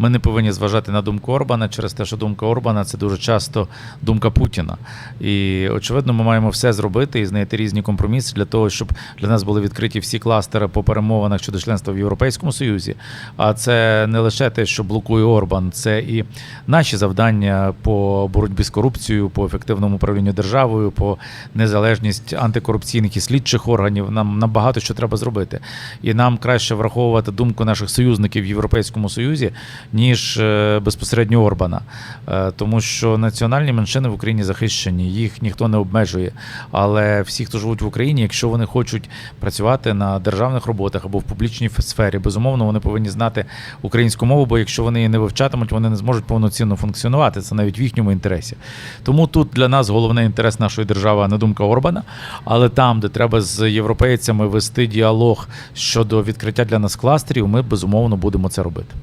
Ми не повинні зважати на думку Орбана через те, що думка Орбана це дуже часто думка Путіна. І очевидно, ми маємо все зробити і знайти різні компроміси для того, щоб для нас були відкриті всі кластери по перемовинах щодо членства в Європейському Союзі. А це не лише те, що блокує Орбан, це і наші завдання по боротьбі з корупцією, по ефективному управлінню державою, по незалежність антикорупційних і слідчих органів. Нам нам багато що треба зробити. І нам краще враховувати думку наших союзників в Європейському Союзі, ніж е, безпосередньо Орбана. Е, Тому що національні меншини в Україні захищені, їх ніхто не обмежує. Але всі, хто живуть в Україні, якщо вони хочуть працювати на державних роботах або в публічній сфері, безумовно, вони повинні знати українську мову, бо якщо вони її не вивчатимуть, вони не зможуть повноцінно функціонувати. Це навіть в їхньому інтересі. Тому тут для нас головний інтерес нашої держави, а не думка Орбана. Але там, де треба з європейцями вести діалог щодо відкриття для нас кластерів, ми безумовно будемо це робити.